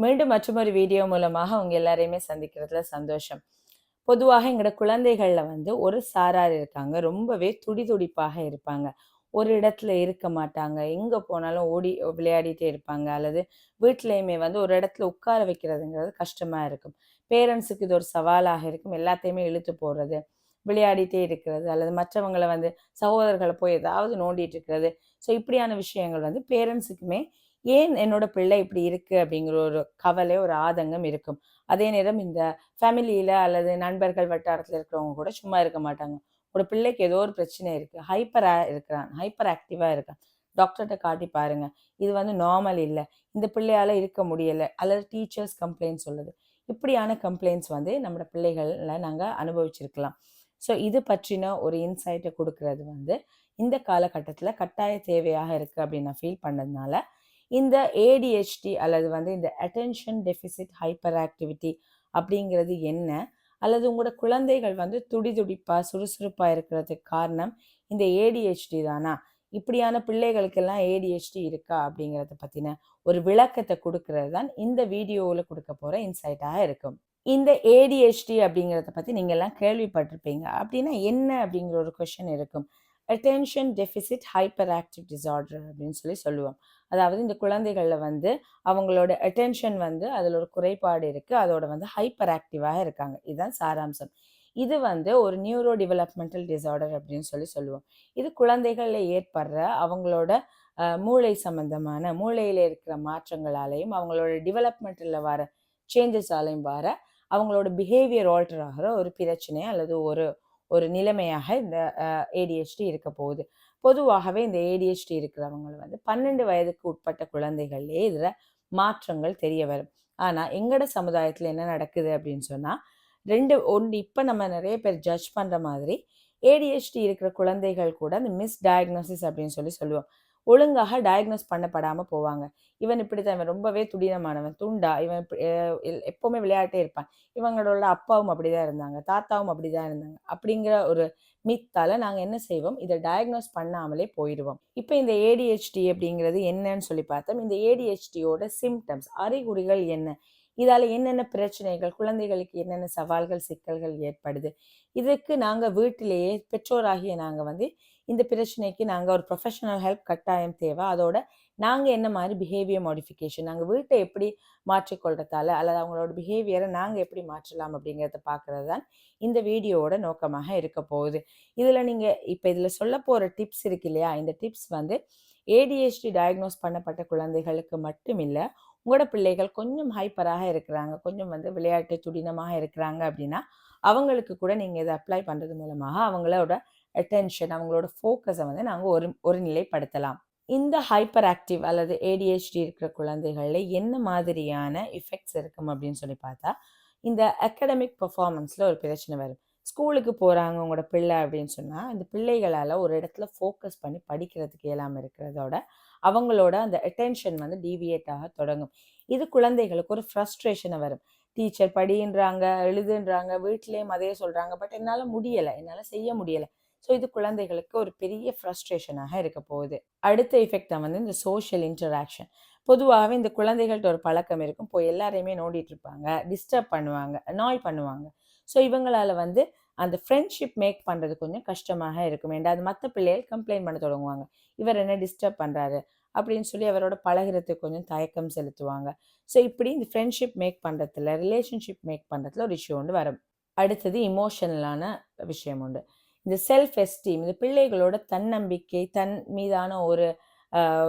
மீண்டும் மற்றொரு வீடியோ மூலமாக உங்க எல்லாரையுமே சந்திக்கிறதுல சந்தோஷம். பொதுவாக எங்களோட குழந்தைகள்ல வந்து ஒரு சாரார் இருக்காங்க. ரொம்பவே துடி துடிப்பாக இருப்பாங்க. ஒரு இடத்துல இருக்க மாட்டாங்க. எங்க போனாலும் ஓடி விளையாடிட்டே இருப்பாங்க. அல்லது வீட்லேயுமே வந்து ஒரு இடத்துல உட்கார வைக்கிறதுங்கிறது கஷ்டமா இருக்கும். பேரண்ட்ஸுக்கு இது ஒரு சவாலாக இருக்கும். எல்லாத்தையுமே இழுத்து போடுறது விளையாடிட்டே இருக்கிறது அல்லது மற்றவங்களை வந்து சகோதரர்களை போய் ஏதாவது நோண்டிட்டு இருக்கிறது. ஸோ இப்படியான விஷயங்கள் வந்து பேரண்ட்ஸுக்குமே ஏன் என்னோட பிள்ளை இப்படி இருக்கு? அப்படிங்கிற ஒரு கவலை ஒரு ஆதங்கம் இருக்கும். அதே நேரம் இந்த ஃபேமிலியில அல்லது நண்பர்கள் வட்டாரத்தில் இருக்கிறவங்க கூட சும்மா இருக்க மாட்டாங்க. ஒரு பிள்ளைக்கு ஏதோ ஒரு பிரச்சனை இருக்கு. ஹைப்பரா இருக்கிறான். ஹைப்பர் ஆக்டிவா இருக்கான். டாக்டர்கிட்ட காட்டி பாருங்க. இது வந்து நார்மல் இல்லை. இந்த பிள்ளையால இருக்க முடியல. அல்லது டீச்சர்ஸ் கம்ப்ளைண்ட் சொல்லுது. இப்படியான கம்ப்ளைண்ட்ஸ் வந்து நம்ம பிள்ளைகளில் நாங்கள் அனுபவிச்சிருக்கலாம். ஸோ இது பற்றின ஒரு இன்சைட்டை கொடுக்கறது வந்து இந்த காலகட்டத்தில் கட்டாய தேவையாக இருக்குது அப்படின்னு நான் ஃபீல் பண்ணதுனால இந்த ஏடிஹெச்டி அல்லது வந்து இந்த அட்டென்ஷன் டெஃபிசிட் ஹைப்பர் ஆக்டிவிட்டி அப்படிங்கிறது என்ன? அல்லது உங்களோட குழந்தைகள் வந்து துடி துடிப்பாக சுறுசுறுப்பாக இருக்கிறதுக்கு காரணம் இந்த ஏடிஹெச்டி தானா? இப்படியான பிள்ளைகளுக்கெல்லாம் ஏடிஹெச்டி இருக்கா அப்படிங்கிறத பற்றின ஒரு விளக்கத்தை கொடுக்கறது தான் இந்த வீடியோவில் கொடுக்க போகிற இன்சைட்டாக இருக்கும். இந்த ஏடிஹெச்டி அப்படிங்கிறத பற்றி நீங்கள் எல்லாம் கேள்விப்பட்டிருப்பீங்க. அப்படின்னா என்ன அப்படிங்கிற ஒரு கொஷின் இருக்கும். Attention deficit hyper active disorder அப்படின்னு சொல்லி சொல்லுவோம். அதாவது இந்த குழந்தைகளில் வந்து அவங்களோட அட்டென்ஷன் வந்து அதில் ஒரு குறைபாடு இருக்குது அதோட வந்து ஹைப்பர் ஆக்டிவாக இருக்காங்க. இதுதான் சாராம்சம். இது வந்து ஒரு நியூரோ டெவலப்மெண்டல் டிசார்டர் அப்படின்னு சொல்லி சொல்லுவோம். இது குழந்தைகளில் ஏற்படுற அவங்களோட மூளை சம்பந்தமான மூளையில் இருக்கிற மாற்றங்களாலையும் அவங்களோட டெவலப்மெண்ட்டில் வர சேஞ்சஸாலையும் வர அவங்களோட பிஹேவியர் ஆல்டர் ஆகிற ஒரு பிரச்சனை அல்லது ஒரு ஒரு நிலைமையாக இந்த ஏடிஹெச்டி இருக்க போகுது. பொதுவாகவே இந்த ஏடிஹெச்டி இருக்கிறவங்க வந்து பன்னெண்டு வயதுக்கு உட்பட்ட குழந்தைகள்லேயே இதில் மாற்றங்கள் தெரிய வரும். ஆனால் எங்களோட சமுதாயத்தில் என்ன நடக்குது அப்படின்னு சொன்னால் ரெண்டு ஒன்று இப்போ நம்ம நிறைய பேர் ஜட்ஜ் பண்ணுற மாதிரி ஏடிஹெச்டி இருக்கிற குழந்தைகள் கூட அந்த மிஸ் டயக்னோசிஸ் அப்படின்னு சொல்லி சொல்லுவோம். ஒழுங்காக டயக்னோஸ் பண்ணப்படாமல் போவாங்க. இவன் இப்படி தான் இவன் ரொம்பவே துடினமானவன் துண்டா இவன் எப்போவுமே விளையாட்டே இருப்பான். இவங்களோட அப்பாவும் அப்படிதான் இருந்தாங்க தாத்தாவும் அப்படிதான் இருந்தாங்க. அப்படிங்கிற ஒரு மித்தால நாங்கள் என்ன செய்வோம்? இதை டயக்னோஸ் பண்ணாமலே போயிடுவோம். இப்போ இந்த ஏடிஹெச்டி அப்படிங்கிறது என்னன்னு சொல்லி பார்த்தோம். இந்த ஏடிஹெச்டியோட சிம்டம்ஸ் அறிகுறிகள் என்ன? இதால் என்னென்ன பிரச்சனைகள் குழந்தைகளுக்கு என்னென்ன சவால்கள் சிக்கல்கள் ஏற்படுது? இதுக்கு நாங்கள் வீட்டிலேயே பெற்றோராகிய நாங்கள் வந்து இந்த பிரச்சனைக்கு நாங்கள் ஒரு ப்ரொஃபஷனல் ஹெல்ப் கட்டாயம் தேவை. அதோட நாங்கள் என்ன மாதிரி பிஹேவியர் மாடிஃபிகேஷன் நாங்கள் வீட்டை எப்படி மாற்றிக்கொள்றதால அல்லது அவங்களோட பிஹேவியரை நாங்கள் எப்படி மாற்றலாம் அப்படிங்கிறத பார்க்குறது தான் இந்த வீடியோவோட நோக்கமாக இருக்க போகுது. இதில் நீங்கள் இப்போ இதில் சொல்ல போகிற டிப்ஸ் இருக்கு இல்லையா? இந்த டிப்ஸ் வந்து ஏடிஹெச்டி டயக்னோஸ் பண்ணப்பட்ட குழந்தைகளுக்கு மட்டும் இல்லை உங்களோட பிள்ளைகள் கொஞ்சம் ஹைப்பராக இருக்கிறாங்க கொஞ்சம் வந்து விளையாட்டு துடினமாக இருக்கிறாங்க அப்படின்னா அவங்களுக்கு கூட நீங்கள் இதை அப்ளை பண்ணுறது மூலமாக அவங்களோட அட்டென்ஷன் அவங்களோட ஃபோக்கஸை வந்து நாங்கள் ஒரு ஒரு நிலைப்படுத்தலாம். இந்த ஹைப்பர் ஆக்டிவ் அல்லது ஏடிஹெச்டி இருக்கிற குழந்தைகளில் என்ன மாதிரியான இஃபெக்ட்ஸ் இருக்கும் அப்படின்னு சொல்லி பார்த்தா இந்த அகடமிக் பர்ஃபார்மன்ஸில் ஒரு பிரச்சனை வரும். ஸ்கூலுக்கு போகிறாங்க உங்களோட பிள்ளை அப்படின்னு சொன்னால் இந்த பிள்ளைகளால் ஒரு இடத்துல ஃபோக்கஸ் பண்ணி படிக்கிறதுக்கு இயலாமல் இருக்கிறதோட அவங்களோட அந்த அட்டென்ஷன் வந்து டீவியேட் ஆக தொடங்கும். இது குழந்தைகளுக்கு ஒரு ஃப்ரஸ்ட்ரேஷனை வரும். டீச்சர் படின்றாங்க எழுதுன்றாங்க வீட்லேயும் அதே சொல்கிறாங்க பட் என்னால் முடியலை என்னால் செய்ய முடியலை. ஸோ இது குழந்தைகளுக்கு ஒரு பெரிய ஃப்ரஸ்ட்ரேஷனாக இருக்க போகுது. அடுத்த எஃபெக்ட் தான் வந்து இந்த சோஷியல் இன்டராக்ஷன் பொதுவாகவே இந்த குழந்தைகள்கிட்ட ஒரு பழக்கம் இருக்கும். போய் எல்லாரையுமே நோண்டிட்டு இருப்பாங்க. டிஸ்டர்ப் பண்ணுவாங்க. நாய் பண்ணுவாங்க. ஸோ இவங்களால வந்து அந்த ஃப்ரெண்ட்ஷிப் மேக் பண்ணுறது கொஞ்சம் கஷ்டமாக இருக்கும். ஏண்டா அது மற்ற பிள்ளைகள் கம்ப்ளைண்ட் பண்ண தொடங்குவாங்க. இவர் என்ன டிஸ்டர்ப் பண்ணுறாரு அப்படின்னு சொல்லி அவரோட பழகிறதுக்கு கொஞ்சம் தயக்கம் செலுத்துவாங்க. ஸோ இப்படி இந்த ஃப்ரெண்ட்ஷிப் மேக் பண்ணுறதுல ரிலேஷன்ஷிப் மேக் பண்ணுறதுல ஒரு இஷ்யூ ஒன்று வரும். அடுத்தது இமோஷனலான விஷயம் உண்டு. இந்த செல்ஃப் எஸ்டீம் இந்த பிள்ளைகளோட தன்னம்பிக்கை தன் மீதான ஒரு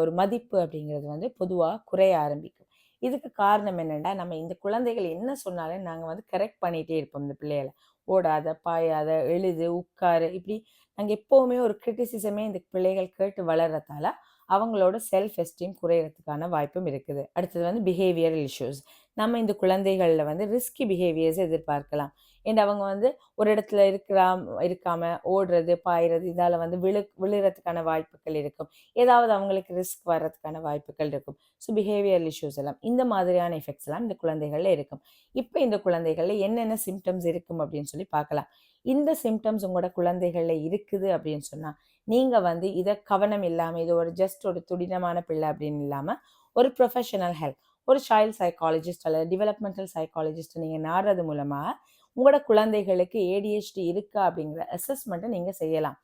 ஒரு மதிப்பு அப்படிங்கிறது வந்து பொதுவாக குறைய ஆரம்பிக்கும். இதுக்கு காரணம் என்னென்னா நம்ம இந்த குழந்தைகள் என்ன சொன்னாலும் நாங்கள் வந்து கரெக்ட் பண்ணிகிட்டே இருப்போம் இந்த பிள்ளைகளை. ஓடாத பாயாத எழுது உட்காரு இப்படி நாங்கள் எப்போவுமே ஒரு கிரிட்டிசிசமே இந்த பிள்ளைகள் கேட்டு வளர்றதால அவங்களோட செல்ஃப் எஸ்டீம் குறையிறதுக்கான வாய்ப்பும் இருக்குது. அடுத்தது வந்து பிஹேவியரல் இஷ்யூஸ் நம்ம இந்த குழந்தைகளில் வந்து ரிஸ்கி பிஹேவியர்ஸ் எதிர்பார்க்கலாம். அண்ட் அவங்க வந்து ஒரு இடத்துல இருக்கிற இருக்காம ஓடுறது பாயிறது இதால் வந்து விழு விழுறதுக்கான வாய்ப்புகள் இருக்கும். ஏதாவது அவங்களுக்கு ரிஸ்க் வர்றதுக்கான வாய்ப்புகள் இருக்கும். ஸோ பிஹேவியர் இஷ்யூஸ் எல்லாம் இந்த மாதிரியான எஃபெக்ட்ஸ் எல்லாம் இந்த குழந்தைகளில் இருக்கும். இப்போ இந்த குழந்தைகளில் என்னென்ன சிம்டம்ஸ் இருக்கும் அப்படின்னு சொல்லி பார்க்கலாம். இந்த சிம்டம்ஸ் உங்களோட குழந்தைகளில் இருக்குது அப்படின்னு சொன்னால் நீங்கள் வந்து இதை கவனம் இல்லாமல் இது ஒரு ஜஸ்ட் ஒரு துடினமான பிள்ளை அப்படின்னு இல்லாமல் ஒரு ப்ரொஃபஷனல் ஹெல்ப் ஒரு சைல்ட் சைக்காலஜிஸ்ட் அல்லது டெவலப்மெண்டல் சைக்காலஜிஸ்ட் நீங்கள் நாடுறது மூலமாக உங்களோட குழந்தைகளுக்கு ஏடிஹெச்டி இருக்கா அப்படிங்கிற அசஸ்மெண்ட்டை நீங்கள் செய்யலாம்.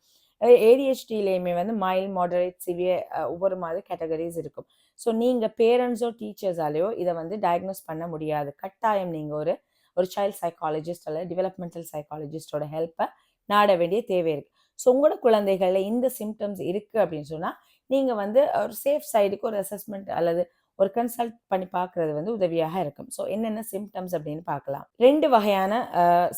ஏடிஹெச்டிலேயுமே வந்து மைல்ட் மாடரேட் சிவியர் ஒவ்வொரு மாதிரி கேட்டகரிஸ் இருக்கும். ஸோ நீங்கள் பேரண்ட்ஸோ டீச்சர்ஸாலேயோ இதை வந்து டயக்னோஸ் பண்ண முடியாது. கட்டாயம் நீங்கள் ஒரு ஒரு சைல்ட் சைக்காலஜிஸ்ட் அல்லது டெவலப்மெண்டல் சைக்காலஜிஸ்டோட ஹெல்ப்பை நாட வேண்டிய தேவை இருக்குது ஸோ உங்களோட குழந்தைகளில் இந்த சிம்டம்ஸ் இருக்குது அப்படின்னு சொன்னால் நீங்கள் வந்து ஒரு சேஃப் சைடுக்கு ஒரு அசஸ்மெண்ட் அல்லது ஒரு கன்சல்ட் பண்ணி பார்க்குறது வந்து உதவியாக இருக்கும். ஸோ என்னென்ன சிம்டம்ஸ் அப்படின்னு பார்க்கலாம். ரெண்டு வகையான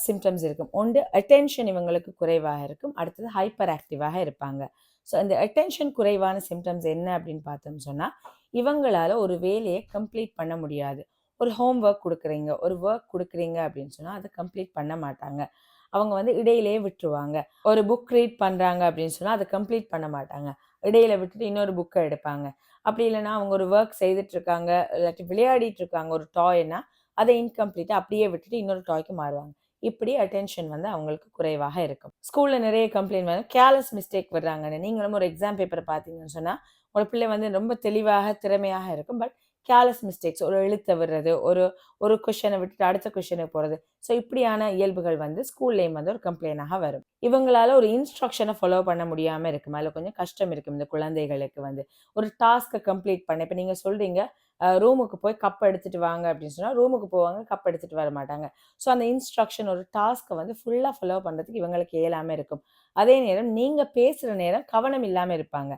சிம்டம்ஸ் இருக்கும். ஒன்று அட்டென்ஷன் இவங்களுக்கு குறைவாக இருக்கும். அடுத்தது ஹைப்பர் ஆக்டிவாக இருப்பாங்க. ஸோ அந்த அட்டென்ஷன் குறைவான சிம்டம்ஸ் என்ன அப்படின்னு பார்த்தோம் சொன்னால் இவங்களால ஒரு வேலையை கம்ப்ளீட் பண்ண முடியாது. ஒரு ஹோம் ஒர்க் கொடுக்குறீங்க ஒரு ஒர்க் கொடுக்குறீங்க அப்படின்னு சொன்னால் அதை கம்ப்ளீட் பண்ண மாட்டாங்க. அவங்க வந்து இடையிலேயே விட்டுருவாங்க. ஒரு புக் ரீட் பண்ணுறாங்க அப்படின்னு சொன்னால் அதை கம்ப்ளீட் பண்ண மாட்டாங்க. இடையில விட்டுட்டு இன்னொரு புக்கை எடுப்பாங்க. அப்படி இல்லைன்னா அவங்க ஒரு ஒர்க் செய்துட்டு இருக்காங்க இல்லாட்டி விளையாடிட்டு இருக்காங்க ஒரு டாய்னா அதை இன்கம்ப்ளீட்டாக அப்படியே விட்டுட்டு இன்னொரு டாய்க்கு மாறுவாங்க. இப்படி அட்டென்ஷன் வந்து அவங்களுக்கு குறைவாக இருக்கும். ஸ்கூலில் நிறைய கம்ப்ளைண்ட் வந்து கேர்லெஸ் மிஸ்டேக் வர்றாங்கன்னு நீங்களும் ஒரு எக்ஸாம் பேப்பரை பார்த்தீங்கன்னு சொன்னால் ஒரு பிள்ளை வந்து ரொம்ப தெளிவாக திறமையாக இருக்கும். பட் கேர்லெஸ் மிஸ்டேக்ஸ் ஒரு எழுத்த விடுறது ஒரு ஒரு கொஷனை விட்டுட்டு அடுத்த கொஷனுக்கு போகிறது ஸோ இப்படியான இயல்புகள் வந்து ஸ்கூல்லேயும் வந்து ஒரு கம்ப்ளைண்டாக வரும். இவங்களால ஒரு இன்ஸ்ட்ரக்ஷனை ஃபாலோ பண்ண முடியாமல் இருக்கும். அதில் கொஞ்சம் கஷ்டம் இருக்கும் இந்த குழந்தைகளுக்கு வந்து. ஒரு டாஸ்க்கை கம்ப்ளீட் பண்ண இப்போ நீங்கள் சொல்கிறீங்க ரூமுக்கு போய் கப் எடுத்துகிட்டு வாங்க அப்படின்னு சொன்னால் ரூமுக்கு போவாங்க கப் எடுத்துகிட்டு வர மாட்டாங்க. ஸோ அந்த இன்ஸ்ட்ரக்ஷன் ஒரு டாஸ்க்கை வந்து ஃபுல்லாக ஃபாலோ பண்ணுறதுக்கு இவங்களுக்கு இயலாமல் இருக்கும். அதே நேரம் நீங்கள் பேசுகிற நேரம் கவனம் இல்லாமல் இருப்பாங்க.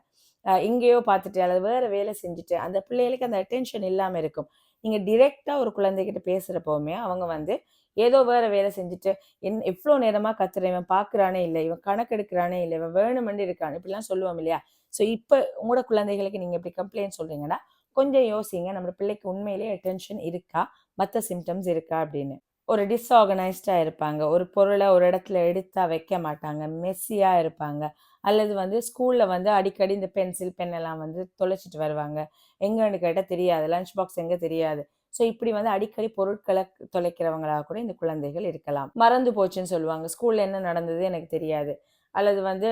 எங்கேயோ பார்த்துட்டு அல்லது வேறு வேலை செஞ்சுட்டு அந்த பிள்ளைகளுக்கு அந்த அட்டென்ஷன் இல்லாமல் இருக்கும். நீங்கள் டிரெக்டாக ஒரு குழந்தைகிட்ட பேசுகிறப்போவுமே அவங்க வந்து ஏதோ வேறு வேலை செஞ்சுட்டு என் எவ்வளோ நேரமாக கத்துறேன் இவன் பார்க்குறானே இல்லை இவன் கணக்கெடுக்கிறானே இல்லை இவன் வேணுமென்று இருக்கான் இப்படிலாம் சொல்லுவோம் இல்லையா? ஸோ இப்போ உங்களோட குழந்தைகளுக்கு நீங்கள் இப்படி கம்ப்ளைண்ட் சொல்கிறீங்கன்னா கொஞ்சம் யோசிங்க நம்ம பிள்ளைக்கு உண்மையிலேயே அட்டென்ஷன் இருக்கா? மற்ற சிம்டம்ஸ் இருக்கா? அப்படின்னு. ஒரு டிஸ்ஆர்கனைஸ்டாக இருப்பாங்க ஒரு பொருளை ஒரு இடத்துல எடுத்தா வைக்க மாட்டாங்க மெஸ்ஸியாக இருப்பாங்க அல்லது வந்து ஸ்கூலில் வந்து அடிக்கடி இந்த பென்சில் பென் எல்லாம் வந்து தொலைச்சிட்டு வருவாங்க. எங்கன்னு கேட்டால் தெரியாது. லஞ்ச் பாக்ஸ் எங்கே தெரியாது. ஸோ இப்படி வந்து அடிக்கடி பொருட்களை தொலைக்கிறவங்களாக கூட இந்த குழந்தைகள் இருக்கலாம். மறந்து போச்சுன்னு சொல்லுவாங்க. ஸ்கூலில் என்ன நடந்தது எனக்கு தெரியாது. அல்லது வந்து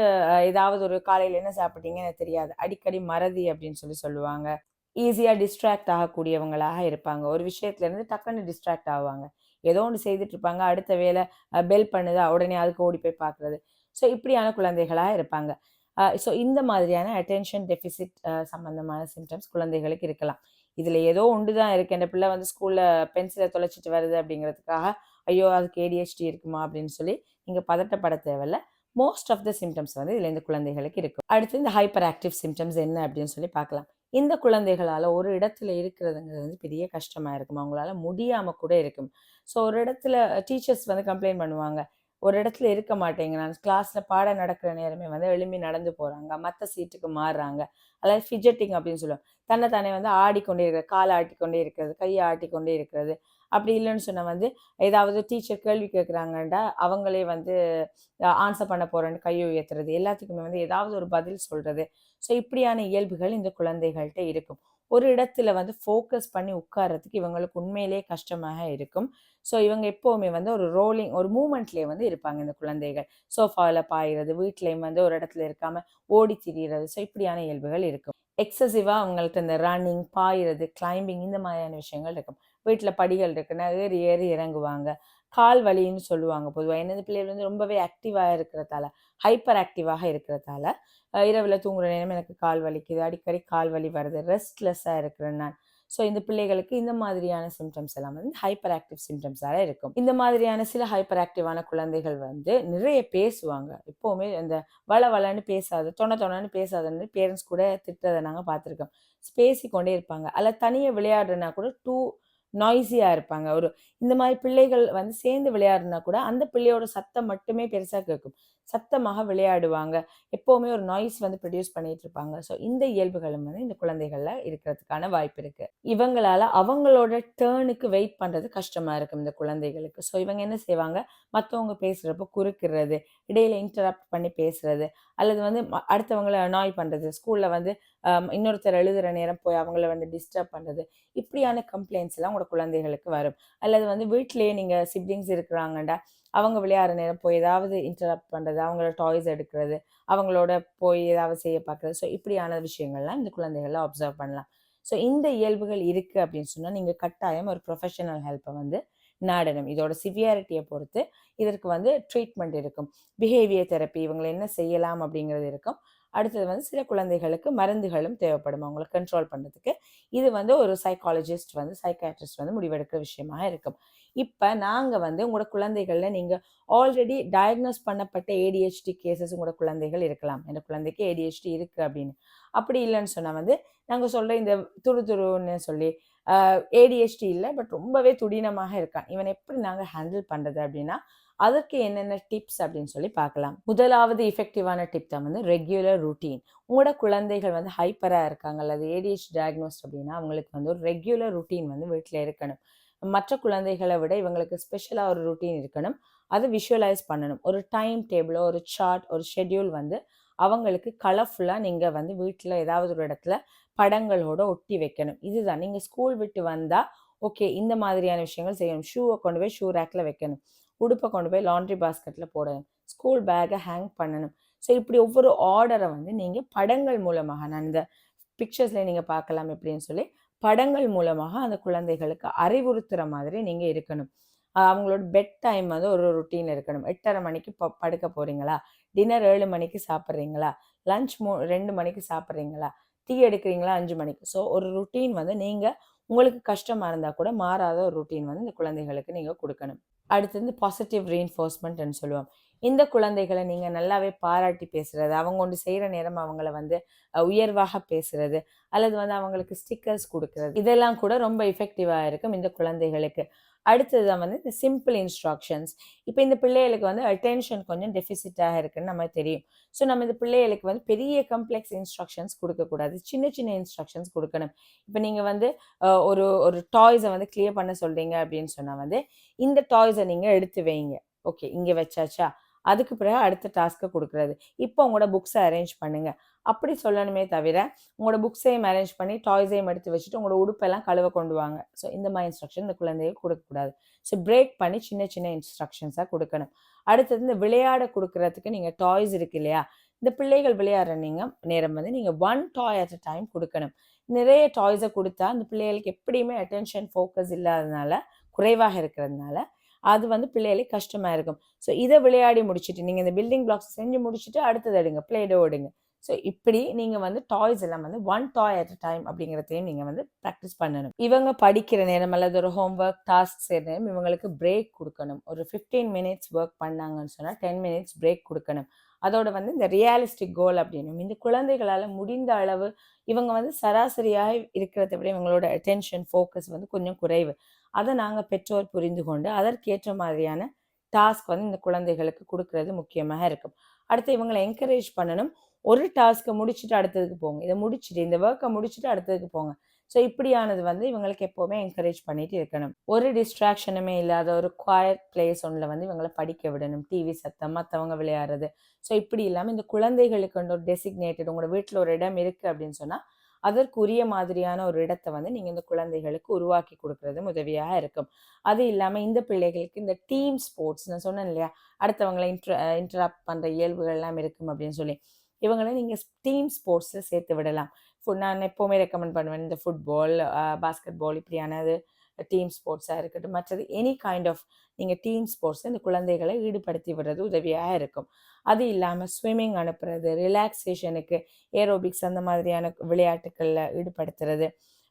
ஏதாவது ஒரு காலையில் என்ன சாப்பிட்டீங்க எனக்கு தெரியாது. அடிக்கடி மறதி அப்படின்னு சொல்லி சொல்லுவாங்க. ஈஸியாக டிஸ்ட்ராக்ட் ஆகக்கூடியவங்களாக இருப்பாங்க. ஒரு விஷயத்துலேருந்து டக்குன்னு டிஸ்ட்ராக்ட் ஆவாங்க. ஏதோ ஒன்று செய்துட்டு இருப்பாங்க. அடுத்த வேலை பெல் பண்ணுதா. உடனே அதுக்கு ஓடி போய் பார்க்குறது. ஸோ இப்படியான குழந்தைகளாக இருப்பாங்க. ஸோ இந்த மாதிரியான அட்டென்ஷன் டெஃபிசிட் சம்மந்தமான சிம்டம்ஸ் குழந்தைகளுக்கு இருக்கலாம். இதில் ஏதோ ஒன்று தான் இருக்குது என் பிள்ளை வந்து ஸ்கூலில் பென்சிலை தொலைச்சிட்டு வருது அப்படிங்கிறதுக்காக ஐயோ அதுக்கு ஏடிஹெச்டி இருக்குமா அப்படின்னு சொல்லி நீங்கள் பதட்டப்பட தேவையில்ல. மோஸ்ட் ஆஃப் த சிம்டம்ஸ் வந்து இதில் இந்த குழந்தைகளுக்கு இருக்கும். அடுத்து இந்த ஹைப்பர் ஆக்டிவ் சிம்டம்ஸ் என்ன அப்படின்னு சொல்லி பார்க்கலாம். இந்த குழந்தைகளால் ஒரு இடத்துல இருக்கிறதுங்கிறது வந்து பெரிய கஷ்டமாக இருக்கும். அவங்களால முடியாமல் கூட இருக்கும். ஸோ ஒரு இடத்துல டீச்சர்ஸ் வந்து கம்ப்ளைண்ட் பண்ணுவாங்க. ஒரு இடத்துல இருக்க மாட்டேங்கிறாங்க. கிளாஸில் பாடம் நடக்கிற நேரமே வந்து எழும்பி நடந்து போகிறாங்க மற்ற சீட்டுக்கு மாறுறாங்க. அதாவது ஃபிஜெட்டிங் அப்படின்னு சொல்லுவாங்க. தன்னை தானே வந்து ஆடிக்கொண்டே இருக்கிறது காலை ஆட்டிக்கொண்டே இருக்கிறது கையை ஆட்டிக்கொண்டே இருக்கிறது. அப்படி இல்லைன்னு சொன்னால் வந்து ஏதாவது டீச்சர் கேள்வி கேட்குறாங்கண்டா அவங்களே வந்து ஆன்சர் பண்ண போகிறேன்னு கையை உயர்த்துறது. எல்லாத்துக்குமே வந்து ஏதாவது ஒரு பதில் சொல்கிறது ஸோ இப்படியான இயல்புகள் இந்த குழந்தைகள்கிட்ட இருக்கும். ஒரு இடத்துல வந்து ஃபோக்கஸ் பண்ணி உட்கார்றதுக்கு இவங்களுக்கு உண்மையிலேயே கஷ்டமாக இருக்கும். ஸோ இவங்க எப்போவுமே வந்து ஒரு ரோலிங் ஒரு மூமெண்ட்லேயே வந்து இருப்பாங்க இந்த குழந்தைகள். சோஃபாவில் பாயிறது வீட்லேயும் வந்து ஒரு இடத்துல இருக்காமல் ஓடி திரியிறது. ஸோ இப்படியான இயல்புகள் இருக்கும். எக்ஸசிவாக அவங்கள்ட்ட இந்த ரன்னிங் பாயிறது கிளைம்பிங் இந்த மாதிரியான விஷயங்கள் இருக்கும். வீட்டில் படிகள் இருக்குன்னா ஏறி ஏறி இறங்குவாங்க. கால் வலின்னு சொல்லுவாங்க பொதுவாக என்னது பிள்ளைகள் வந்து ரொம்பவே ஆக்டிவாக இருக்கிறதால ஹைப்பர் ஆக்டிவாக இருக்கிறதால இரவில் தூங்குற நேரம் எனக்கு கால் வலிக்குது. அடிக்கடி கால் வலி வருது. ரெஸ்ட்லெஸ்ஸாக இருக்கிறேன் நான் ஸோ இந்த பிள்ளைகளுக்கு இந்த மாதிரியான சிம்டம்ஸ் எல்லாம் வந்து ஹைப்பர் ஆக்டிவ் சிம்டம்ஸாக இருக்கும். இந்த மாதிரியான சில ஹைப்பர் ஆக்டிவான குழந்தைகள் வந்து நிறைய பேசுவாங்க. எப்போவுமே இந்த வள வளன்னு பேசாது தொண தொணன்னு பேசாதுன்னு பேரண்ட்ஸ் கூட திட்டுறதை நாங்கள் பார்த்துருக்கோம். பேசிக்கொண்டே இருப்பாங்க. அதில் தனியாக விளையாடுறனா கூட டூ நாய்ஸியாக இருப்பாங்க. ஒரு இந்த மாதிரி பிள்ளைகள் வந்து சேர்ந்து விளையாடுனா கூட அந்த பிள்ளையோட சத்தம் மட்டுமே பெருசாக கேட்கும் சத்தமாக விளையாடுவாங்க. எப்போவுமே ஒரு நாய்ஸ் வந்து ப்ரொடியூஸ் பண்ணிட்டு இருப்பாங்க. ஸோ இந்த இயல்புகளும் வந்து இந்த குழந்தைகளில் இருக்கிறதுக்கான வாய்ப்பு இருக்கு. இவங்களால அவங்களோட டேர்னுக்கு வெயிட் பண்ணுறது கஷ்டமா இருக்கும் இந்த குழந்தைகளுக்கு. ஸோ இவங்க என்ன செய்வாங்க? மற்றவங்க பேசுகிறப்போ குறுக்கிறது இடையில இன்டராக்ட் பண்ணி பேசுறது அல்லது வந்து அடுத்தவங்களை அனாய் பண்ணுறது ஸ்கூலில் வந்து இன்னொருத்தர் எழுதுகிற நேரம் போய் அவங்கள வந்து டிஸ்டர்ப் பண்ணுறது இப்படியான கம்ப்ளைண்ட்ஸ் எல்லாம் உங்களோட குழந்தைகளுக்கு வரும். அல்லது வந்து வீட்டிலேயே நீங்கள் சிப்ளிங்ஸ் இருக்கிறாங்கண்டா அவங்க விளையாடுற நேரம் போய் ஏதாவது இன்டரப்ட் பண்ணுறது அவங்களோட டாய்ஸ் எடுக்கிறது அவங்களோட போய் ஏதாவது செய்ய பார்க்குறது ஸோ இப்படியான விஷயங்கள்லாம் இந்த குழந்தைகளை அப்சர்வ் பண்ணலாம். ஸோ இந்த இயல்புகள் இருக்குது அப்படின்னு சொன்னால் நீங்கள் கட்டாயம் ஒரு ப்ரொஃபஷனல் ஹெல்ப்பை வந்து நாடணும். இதோட சிவியாரிட்டியை பொறுத்து இதற்கு வந்து ட்ரீட்மெண்ட் இருக்கும். பிஹேவியர் தெரப்பி இவங்களை என்ன செய்யலாம் அப்படிங்கிறது இருக்கும். அடுத்தது வந்து சில குழந்தைகளுக்கு மருந்துகளும் தேவைப்படும். அவங்களை கண்ட்ரோல் பண்ணுறதுக்கு இது வந்து ஒரு சைக்காலஜிஸ்ட் வந்து சைக்காட்ரிஸ்ட் வந்து முடிவெடுக்கிற விஷயமாக இருக்கும். இப்போ நாங்கள் வந்து உங்களோட குழந்தைகளில் நீங்கள் ஆல்ரெடி டயக்னோஸ் பண்ணப்பட்ட ஏடிஹெச்டி கேசஸ் உங்களோட குழந்தைகள் இருக்கலாம். என் குழந்தைக்கு ஏடிஹெச்டி இருக்குது அப்படின்னு. அப்படி இல்லைன்னு சொன்னால் வந்து நாங்கள் சொல்கிற இந்த துரு துருன்னு சொல்லி ஏடிஹெச்டி இல்லை பட் ரொம்பவே துடினமாக இருக்கான். இவன் எப்படி நாங்கள் ஹேண்டில் பண்ணுறது அப்படின்னா அதற்கு என்னென்ன டிப்ஸ் அப்படின்னு சொல்லி பார்க்கலாம். முதலாவது இஃபெக்டிவான டிப் தான் வந்து ரெகுலர் ருட்டீன் உங்களோட குழந்தைகள் வந்து ஹைப்பராக இருக்காங்க அல்லது ஏடிஹெச் டயக்னோஸ்ட் அப்படின்னா அவங்களுக்கு வந்து ஒரு ரெகுலர் ருட்டீன் வந்து வீட்டில் இருக்கணும். மற்ற குழந்தைகளை விட இவங்களுக்கு ஸ்பெஷலாக ஒரு ருட்டீன் இருக்கணும். அதை விஷுவலைஸ் பண்ணணும். ஒரு டைம் டேபிளோ ஒரு சார்ட் ஒரு ஷெட்யூல் வந்து அவங்களுக்கு கலர்ஃபுல்லாக நீங்கள் வந்து வீட்டில் ஏதாவது ஒரு இடத்துல படங்களோட ஒட்டி வைக்கணும். இதுதான். நீங்கள் ஸ்கூல் விட்டு வந்தால் ஓகே இந்த மாதிரியான விஷயங்கள் செய்யணும். ஷூவை கொண்டு போய் ஷூ ரேக்கில் வைக்கணும். உடுப்பை கொண்டு போய் லாண்ட்ரி பாஸ்கெட்டில் போடணும். ஸ்கூல் பேக்கை ஹேங் பண்ணணும். ஸோ இப்படி ஒவ்வொரு ஆர்டரை வந்து நீங்கள் படங்கள் மூலமாக நான் இந்த பிக்சர்ஸில் நீங்கள் பார்க்கலாம் எப்படின்னு சொல்லி படங்கள் மூலமாக அந்த குழந்தைகளுக்கு அறிவுறுத்துகிற மாதிரி நீங்கள் இருக்கணும். அவங்களோட பெட் டைம் வந்து ஒரு ருட்டீன் இருக்கணும். எட்டரை மணிக்கு ப படுக்க போகிறீங்களா டின்னர் ஏழு மணிக்கு சாப்பிட்றீங்களா? லஞ்ச் மூ ரெண்டு மணிக்கு சாப்பிட்றீங்களா? டீ எடுக்கிறீங்களா? அஞ்சு மணிக்கு. ஸோ ஒரு ருட்டீன் வந்து நீங்கள் உங்களுக்கு கஷ்டமாக இருந்தால் கூட மாறாத ஒரு ருட்டீன் வந்து இந்த குழந்தைகளுக்கு நீங்கள் கொடுக்கணும். அடுத்து வந்து பாசிட்டிவ் ரீஎன்ஃபோர்ஸ்மெண்ட்னு சொல்லுவோம். இந்த குழந்தைகளை நீங்கள் நல்லாவே பாராட்டி பேசுறது அவங்க ஒன்று செய்கிற நேரம் அவங்கள வந்து உயர்வாக பேசுறது அல்லது வந்து அவங்களுக்கு ஸ்டிக்கர்ஸ் கொடுக்கறது இதெல்லாம் கூட ரொம்ப எஃபெக்டிவாக இருக்கும் இந்த குழந்தைகளுக்கு. அடுத்தது தான் வந்து இந்த சிம்பிள் இன்ஸ்ட்ரக்ஷன்ஸ் இப்போ இந்த பிள்ளைகளுக்கு வந்து அட்டென்ஷன் கொஞ்சம் டெஃபிசிட்டாக இருக்குன்னு நம்ம தெரியும். ஸோ நம்ம இந்த பிள்ளைகளுக்கு வந்து பெரிய கம்ப்ளெக்ஸ் இன்ஸ்ட்ரக்ஷன்ஸ் கொடுக்கக்கூடாது. சின்ன சின்ன இன்ஸ்ட்ரக்ஷன்ஸ் கொடுக்கணும். இப்போ நீங்கள் வந்து ஒரு ஒரு டாய்ஸை வந்து கிளியர் பண்ண சொல்கிறீங்க அப்படின்னு சொன்னால் வந்து இந்த டாய்ஸை நீங்கள் எடுத்து வைங்க. ஓகே இங்கே வச்சாச்சா? அதுக்கு பிறகு அடுத்த டாஸ்க்கை கொடுக்குறது. இப்போ உங்களோட புக்ஸை அரேஞ்ச் பண்ணுங்கள் அப்படி சொல்லணுமே தவிர உங்களோட புக்ஸையும் அரேஞ்ச் பண்ணி டாய்ஸையும் எடுத்து வச்சுட்டு உங்களோட உடுப்பெல்லாம் கழுவ கொண்டு வாங்க. ஸோ இந்த மாதிரி இன்ஸ்ட்ரக்ஷன் இந்த குழந்தைகளுக்கு கொடுக்கக்கூடாது. ஸோ பிரேக் பண்ணி சின்ன சின்ன இன்ஸ்ட்ரக்ஷன்ஸாக கொடுக்கணும். அடுத்தது இந்த விளையாட கொடுக்கறதுக்கு நீங்கள் டாய்ஸ் இருக்கு இல்லையா? இந்த பிள்ளைகள் விளையாடுற நீங்கள் நேரம் வந்து நீங்கள் one toy at a time கொடுக்கணும். நிறைய டாய்ஸை கொடுத்தா அந்த பிள்ளைகளுக்கு எப்படியுமே அட்டென்ஷன் ஃபோக்கஸ் இல்லாததுனால குறைவாக இருக்கிறதுனால அது வந்து பிள்ளைகளுக்கு கஷ்டமாக இருக்கும். ஸோ இதை விளையாடி முடிச்சுட்டு நீங்கள் இந்த பில்டிங் பிளாக்ஸ் செஞ்சு முடிச்சுட்டு அடுத்தது எடுங்க பிளேடோ எடுங்க. ஸோ இப்படி நீங்கள் வந்து டாய்ஸ் எல்லாம் வந்து one toy at a time அப்படிங்கிறதையும் நீங்கள் வந்து ப்ராக்டிஸ் பண்ணணும். இவங்க படிக்கிற நேரம் அல்லது ஒரு ஹோம் ஒர்க் டாஸ்க் செய்கிற நேரம் இவங்களுக்கு பிரேக் கொடுக்கணும். ஒரு ஃபிஃப்டீன் மினிட்ஸ் ஒர்க் பண்ணாங்கன்னு சொன்னால் டென் மினிட்ஸ் பிரேக் கொடுக்கணும். அதோட வந்து இந்த ரியாலிஸ்டிக் கோல் அப்படின்னும். இந்த குழந்தைகளால் முடிந்த அளவு இவங்க வந்து சராசரியாக இருக்கிறத விட இவங்களோட அட்டென்ஷன் ஃபோக்கஸ் வந்து கொஞ்சம் குறைவு. அதை நாங்கள் பெற்றோர் புரிந்து கொண்டு அதற்கேற்ற மாதிரியான டாஸ்க் வந்து இந்த குழந்தைகளுக்கு கொடுக்கறது முக்கியமாக இருக்கும். அடுத்து இவங்களை என்கரேஜ் பண்ணணும். ஒரு டாஸ்க்கை முடிச்சுட்டு அடுத்ததுக்கு போங்க. இதை முடிச்சுட்டு இந்த ஒர்க்கை முடிச்சுட்டு அடுத்ததுக்கு போங்க. ஸோ இப்படியானது வந்து இவங்களுக்கு எப்போவுமே என்கரேஜ் பண்ணிட்டு இருக்கணும். ஒரு டிஸ்ட்ராக்ஷனுமே இல்லாத ஒரு குவாய்ட் பிளேஸ் ஒன்றில் வந்து இவங்களை படிக்க விடணும். டிவி சத்தம் மற்றவங்க விளையாடுறது. ஸோ இப்படி இல்லாமல் இந்த குழந்தைகளுக்கு வந்து ஒரு டெசிக்னேட்டட் உங்களோட வீட்டில் ஒரு இடம் இருக்குது அப்படின்னு சொன்னால் அதற்குரிய மாதிரியான ஒரு இடத்தை வந்து நீங்கள் இந்த குழந்தைகளுக்கு உருவாக்கி கொடுக்கறது உதவியாக இருக்கும். அது இல்லாமல் இந்த பிள்ளைகளுக்கு இந்த டீம் ஸ்போர்ட்ஸ் நான் சொன்னேன் இல்லையா? அடுத்தவங்களை இன்ட்ர இன்டராக்ட் பண்ணுற இயல்புகள்லாம் இருக்கும் அப்படின்னு சொல்லி. இவங்களை நீங்கள் டீம் ஸ்போர்ட்ஸில் சேர்த்து விடலாம். ஃபுட் நான் எப்போவுமே ரெக்கமெண்ட் பண்ணுவேன். இந்த ஃபுட்பால் பாஸ்கெட் பால் இப்படியானது டீம் ஸ்போர்ட்ஸாக இருக்கட்டும். மற்றது எனி கைண்ட் ஆஃப் நீங்கள் டீம் ஸ்போர்ட்ஸ் இந்த குழந்தைகளை ஈடுபடுத்தி விடுறது உதவியாக இருக்கும். அது இல்லாமல் ஸ்விம்மிங் அனுப்புறது ரிலாக்ஸேஷனுக்கு ஏரோபிக்ஸ் அந்த மாதிரியான விளையாட்டுகளில் ஈடுபடுத்துறது.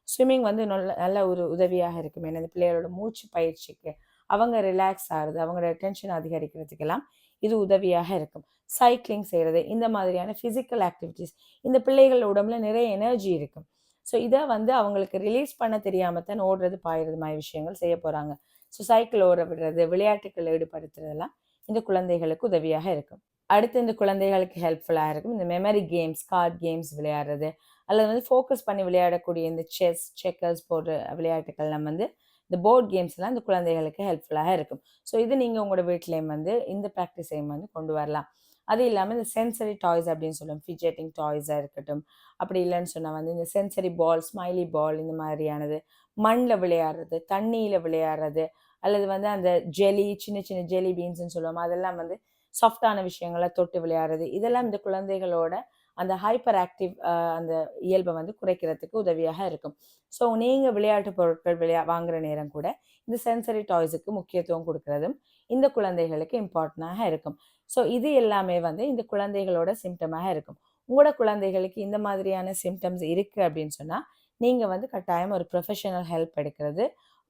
ஸ்விம்மிங் வந்து நல்ல நல்ல ஒரு உதவியாக இருக்கும். ஏன்னா இந்த பிள்ளைகளோட மூச்சு பயிற்சிக்கு அவங்க ரிலாக்ஸ் ஆகுறது அவங்களோட டென்ஷன் அதிகரிக்கிறதுக்கெல்லாம் இது உதவியாக இருக்கும். சைக்கிளிங் செய்கிறது இந்த மாதிரியான ஃபிசிக்கல் ஆக்டிவிட்டீஸ் இந்த பிள்ளைகள் உடம்புல நிறைய எனர்ஜி இருக்கும் ஸோ இதை வந்து அவங்களுக்கு ரிலீஸ் பண்ண தெரியாமல் தான் ஓடுறது பாயிறது மாதிரி விஷயங்கள் செய்ய போகிறாங்க ஸோ சைக்கிள் ஓட விடுறது விளையாட்டுக்கள் ஈடுபடுத்துறதெல்லாம் இந்த குழந்தைகளுக்கு உதவியாக இருக்கும். அடுத்து இந்த குழந்தைகளுக்கு ஹெல்ப்ஃபுல்லாக இருக்கும். இந்த மெமரி கேம்ஸ் கார்ட் கேம்ஸ் விளையாடுறது அல்லது வந்து ஃபோக்கஸ் பண்ணி விளையாடக்கூடிய இந்த செஸ் செக்கர்ஸ் போடுற விளையாட்டுக்கள்லாம் வந்து இந்த போர்ட் கேம்ஸ்லாம் இந்த குழந்தைகளுக்கு ஹெல்ப்ஃபுல்லாக இருக்கும். ஸோ இது நீங்கள் உங்களோட வீட்லேயும் வந்து இந்த ப்ராக்டிஸையும் வந்து கொண்டு வரலாம். அது இல்லாமல் இந்த சென்சரி டாய்ஸ் அப்படின்னு சொல்லுவோம். ஃபிஜெட்டிங் டாய்ஸாக இருக்கட்டும். அப்படி இல்லைன்னு சொன்னால் வந்து இந்த சென்சரி பால் ஸ்மைலி பால் இந்த மாதிரியானது. மண்ணில் விளையாடுறது தண்ணியில் விளையாடுறது அல்லது வந்து அந்த ஜெலி சின்ன சின்ன ஜெலி பீன்ஸ்னு சொல்லுவோம். அதெல்லாம் வந்து சாஃப்டான விஷயங்களை தொட்டு விளையாடுறது. இதெல்லாம் இந்த குழந்தைகளோட அந்த ஹைப்பர் ஆக்டிவ் அந்த இயல்பை வந்து குறைக்கிறதுக்கு உதவியாக இருக்கும். ஸோ நீங்கள் விளையாட்டு பொருட்கள் விளையா வாங்குற நேரம் கூட இந்த சென்சரி டாய்ஸுக்கு முக்கியத்துவம் கொடுக்கறதும் இந்த குழந்தைகளுக்கு இம்பார்ட்டண்டாக இருக்கும். ஸோ இது எல்லாமே வந்து இந்த குழந்தைகளோட சிம்டமாக இருக்கும். உங்களோட குழந்தைகளுக்கு இந்த மாதிரியான சிம்டம்ஸ் இருக்குது அப்படின்னு சொன்னால் நீங்கள் வந்து கட்டாயம் ஒரு ப்ரொஃபஷனல் ஹெல்ப் எடுக்கிறது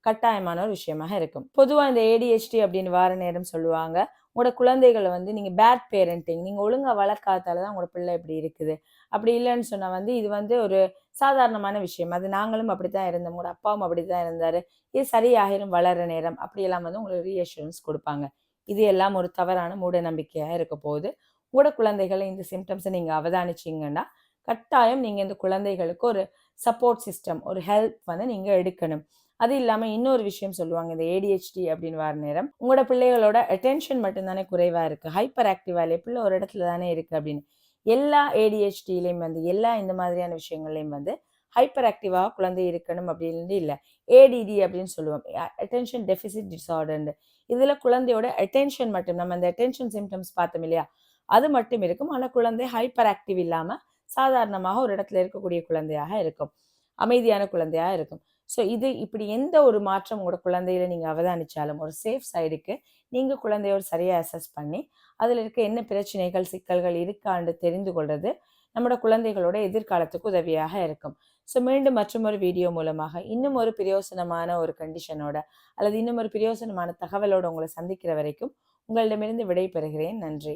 கட்டாயமான ஒரு விஷயமாக இருக்கும். பொதுவாக இந்த ஏடிஹெச்டி அப்படின்னு வார நேரம் சொல்லுவாங்க. உங்களோட குழந்தைகளை வந்து நீங்கள் பேட் பேரண்டிங் நீங்கள் ஒழுங்காக வளர்க்காதால தான் உங்களோட பிள்ளை இப்படி இருக்குது. அப்படி இல்லைன்னு சொன்னால் வந்து இது வந்து ஒரு சாதாரணமான விஷயம். அது நாங்களும் அப்படி தான் இருந்தோம். உங்களோட அப்பாவும் அப்படி தான் இருந்தார். இது சரியாகிடும் வளர நேரம். அப்படியெல்லாம் வந்து உங்களுக்கு ரீஅஷூரன்ஸ் கொடுப்பாங்க. இது எல்லாம் ஒரு தவறான மூட நம்பிக்கையாக இருக்க போகுது. உங்களோட குழந்தைகளை இந்த சிம்டம்ஸை நீங்கள் அவதானிச்சிங்கன்னா கட்டாயம் நீங்கள் இந்த குழந்தைகளுக்கு ஒரு சப்போர்ட் சிஸ்டம் ஒரு ஹெல்ப் வந்து நீங்கள் எடுக்கணும். அது இல்லாமல் இன்னொரு விஷயம் சொல்லுவாங்க இந்த ஏடிஹெச்டி அப்படின்னு வர நேரம் உங்களோட பிள்ளைகளோட அட்டென்ஷன் மட்டும்தானே குறைவாக இருக்குது ஹைப்பர் ஆக்டிவாலே பிள்ளை ஒரு இடத்துல தானே இருக்குது அப்படின்னு. எல்லா ஏடிஹெச்டிலையும் வந்து எல்லா இந்த மாதிரியான விஷயங்கள்லையும் வந்து ஹைப்பர் ஆக்டிவாக குழந்தை இருக்கணும் அப்படின்னு இல்லை. ஏடிடி அப்படின்னு சொல்லுவோம். அட்டென்ஷன் டெஃபிசிட் டிசார்டர்னு இதில் குழந்தையோட அட்டென்ஷன் மட்டும் நம்ம அந்த அட்டென்ஷன் சிம்டம்ஸ் பார்த்தோம் இல்லையா? அது மட்டும் இருக்கும். ஆனால் குழந்தை ஹைப்பர் ஆக்டிவ் இல்லாமல் சாதாரணமாக ஒரு இடத்துல இருக்கக்கூடிய குழந்தையாக இருக்கும். அமைதியான குழந்தையாக இருக்கும். ஸோ இது இப்படி எந்த ஒரு மாற்றம் உங்களோட குழந்தையில நீங்கள் அவதானிச்சாலும் ஒரு சேஃப் சைடுக்கு நீங்கள் குழந்தையோடு சரியாக அசஸ் பண்ணி அதில் இருக்க என்ன பிரச்சனைகள் சிக்கல்கள் இருக்கான்னு தெரிந்து கொள்வது நம்மளோட குழந்தைகளோட எதிர்காலத்துக்கு உதவியாக இருக்கும். ஸோ மீண்டும் மற்றும் ஒரு வீடியோ மூலமாக இன்னும் ஒரு பிரயோசனமான ஒரு கண்டிஷனோட அல்லது இன்னும் ஒரு பிரயோசனமான தகவலோட உங்களை சந்திக்கிற வரைக்கும் உங்களிடமிருந்து விடை பெறுகிறேன் நன்றி.